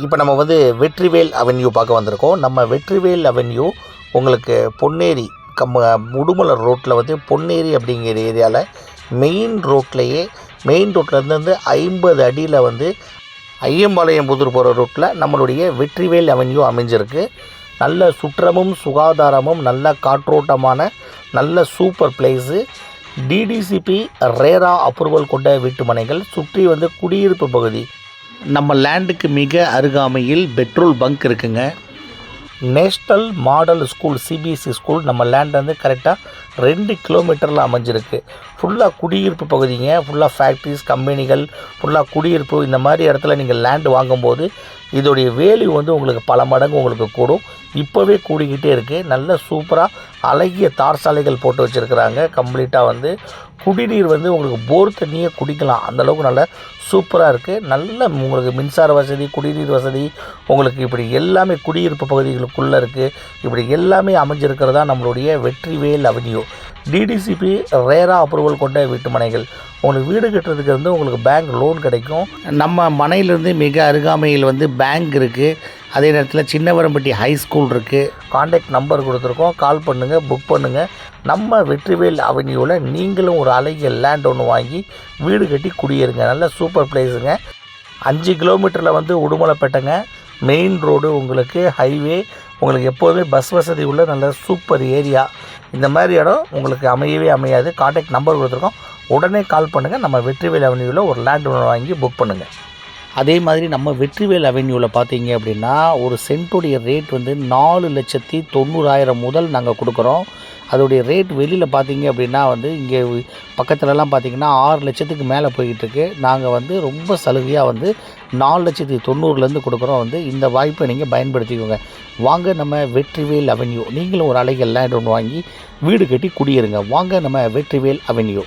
இப்போ நம்ம வந்து வெற்றிவேல் அவென்யூ பார்க்க வந்திருக்கோம். நம்ம வெற்றிவேல் அவென்யூ உங்களுக்கு பொன்னேரி கம்ம உடுமலர் ரோட்டில் வந்து பொன்னேரி அப்படிங்கிற ஏரியாவில் மெயின் ரோட்லேயே மெயின் ரோட்லேருந்து வந்து ஐம்பது அடியில் வந்து ஐயம்பாளையம் புதூர் போகிற ரோட்டில் நம்மளுடைய வெற்றிவேல் அவென்யூ அமைஞ்சிருக்கு. நல்ல சுற்றமும் சுகாதாரமும் நல்ல காற்றோட்டமான நல்ல super place DTCP RERA approval கொண்ட வீட்டு மனைகள் சுற்றி வந்து குடியிருப்பு பகுதி. நம்ம லேண்டுக்கு மிக அருகாமையில் பெட்ரோல் பங்க் இருக்குங்க. National model school CBSE school நம்ம லேண்ட் வந்து கரெக்டாக ரெண்டு கிலோமீட்டரில் அமைஞ்சிருக்கு. ஃபுல்லாக குடியிருப்பு பகுதிங்க ஃபுல்லாக ஃபேக்ட்ரிஸ் கம்பெனிகள் ஃபுல்லாக குடியிருப்பு இந்த மாதிரி இடத்துல நீங்கள் லேண்டு வாங்கும்போது இதோடைய வேல்யூ வந்து உங்களுக்கு பல மடங்கு உங்களுக்கு கூடும். இப்போவே கூடிக்கிட்டே இருக்குது நல்ல சூப்பராக அழகிய தார் சாலைகள் போட்டு வச்சுருக்குறாங்க. கம்ப்ளீட்டாக வந்து குடிநீர் வந்து உங்களுக்கு போர் தண்ணியை குடிக்கலாம். அந்தளவுக்கு நல்ல சூப்பராக இருக்குது நல்ல உங்களுக்கு மின்சார வசதி குடிநீர் வசதி உங்களுக்கு இப்படி எல்லாமே குடியிருப்பு பகுதிகளுக்குள்ளே இருக்குது இப்படி எல்லாமே அமைஞ்சிருக்கிறதா நம்மளுடைய Vetrivel avenue DTCP RERA approval கொண்ட வீட்டு மனைகள் உங்களுக்கு வீடு கட்டுறதுக்கு வந்து உங்களுக்கு பேங்க் லோன் கிடைக்கும். நம்ம மனையிலேருந்து மிக அருகாமையில் வந்து பேங்க் இருக்குது அதே நேரத்தில் சின்னவரம்பட்டி ஹை ஸ்கூல் இருக்குது காண்டாக்ட் நம்பர் கொடுத்துருக்கோம். கால் பண்ணுங்கள் புக் பண்ணுங்கள் நம்ம வெற்றிவேல் அவென்யூவில் நீங்களும் ஒரு அழகிய லேண்ட் ஒன்று வாங்கி வீடு கட்டி குடியேறுங்க. நல்ல சூப்பர் பிளேஸுங்க அஞ்சு கிலோமீட்டரில் வந்து உடுமலைப்பேட்டைங்க. மெயின் ரோடு உங்களுக்கு ஹைவே உங்களுக்கு எப்போதுமே பஸ் வசதி உள்ள நல்ல சூப்பர் ஏரியா இந்த மாதிரி இடம் உங்களுக்கு அமையவே அமையாது. காண்டாக்ட் நம்பர் கொடுத்துருக்கோம். உடனே கால் பண்ணுங்கள் நம்ம வெற்றிவேல் அவென்யூவில் ஒரு லேண்ட் ஒன்று வாங்கி புக் பண்ணுங்கள் அதே மாதிரி நம்ம வெற்றிவேல் அவென்யூவில் பார்த்தீங்க அப்படின்னா ஒரு சென்ட்டுடைய ரேட் வந்து நாலு லட்சத்தி தொண்ணூறாயிரம் முதல் நாங்கள் கொடுக்குறோம். அதோடைய ரேட் வெளியில் பார்த்தீங்க அப்படின்னா வந்து இங்கே பக்கத்துலலாம் பார்த்தீங்கன்னா ஆறு லட்சத்துக்கு மேலே போய்கிட்டுருக்கு நாங்கள் வந்து ரொம்ப சலுகையாக வந்து நாலு லட்சத்தி தொண்ணூறுலேருந்து கொடுக்குறோம் வந்து இந்த வாய்ப்பை நீங்கள் பயன்படுத்திக்கோங்க. வாங்க நம்ம வெற்றிவேல் அவென்யூ நீங்களும் ஒரு அலைகள் லேண்ட் ஒன்று வாங்கி வீடு கட்டி குடியிருங்க. வாங்க நம்ம வெற்றிவேல் அவென்யூ